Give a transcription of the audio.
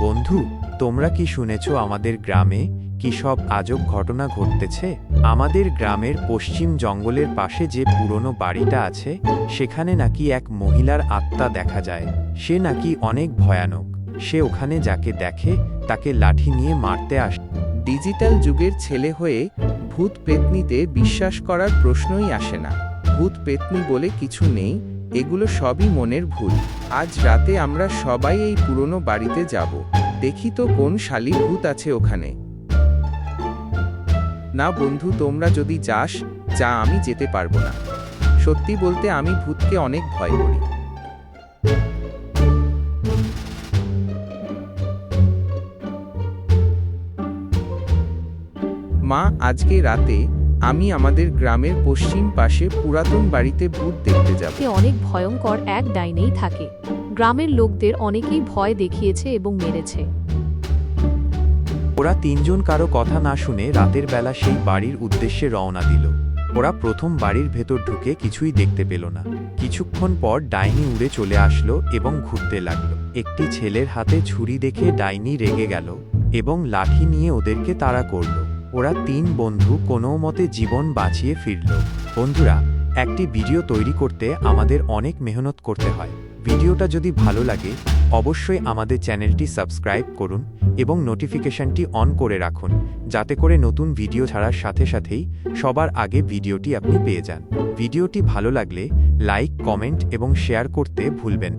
বন্ধু, তোমরা কি শুনেছ আমাদের গ্রামে কি সব আজব ঘটনা ঘটতেছে? আমাদের গ্রামের পশ্চিম জঙ্গলের পাশে যে পুরনো বাড়িটা আছে, সেখানে নাকি এক মহিলার আত্মা দেখা যায়। সে নাকি অনেক ভয়ানক। সে ওখানে যাকে দেখে, তাকে লাঠি নিয়ে মারতে আসে ডিজিটাল যুগের ছেলে হয়ে ভূত পেতনিতে বিশ্বাস করার প্রশ্নই আসে না। ভূত পেতনি বলে কিছু নেই এগুলো সবই মনের ভুল। আজ রাতে আমরা সবাই এই পুরনো বাড়িতে যাব। দেখি তো কোন শালি ভূত আছে ওখানে। না বন্ধু, তোমরা যদি যাস, যা আমি যেতে পারব না। সত্যি বলতে আমি ভূতকে অনেক ভয় করি। মা, আজকে রাতে আমি আমাদের গ্রামের পশ্চিম পাশে পুরাতন বাড়িতে ভূত দেখতে যাব। অনেক ভয়ঙ্কর এক ডাইনেই থাকে। গ্রামের লোকদের অনেকেই ভয় দেখিয়েছে এবং মেরেছে। ওরা তিনজন কারও কথা না শুনে রাতের বেলা সেই বাড়ির উদ্দেশ্যে রওনা দিল। ওরা প্রথম বাড়ির ভেতর ঢুকে কিছুই দেখতে পেল না। কিছুক্ষণ পর ডাইনি উড়ে চলে আসলো এবং ঘুরতে লাগল। একটি ছেলের হাতে ছুরি দেখে ডাইনি রেগে গেল এবং লাঠি নিয়ে ওদেরকে তাড়া করল। ওরা তিন বন্ধু কোনো মতে জীবন বাঁচিয়ে ফিরল। বন্ধুরা, একটি ভিডিও তৈরি করতে আমাদের অনেক মেহনত করতে হয়। ভিডিওটা যদি ভালো লাগে, অবশ্যই আমাদের চ্যানেলটি সাবস্ক্রাইব করুন এবং নোটিফিকেশনটি অন করে রাখুন, যাতে করে নতুন ভিডিও ছাড়ার সাথে সাথেই সবার আগে ভিডিওটি আপনি পেয়ে যান। ভিডিওটি ভালো লাগলে লাইক, কমেন্ট এবং শেয়ার করতে ভুলবেন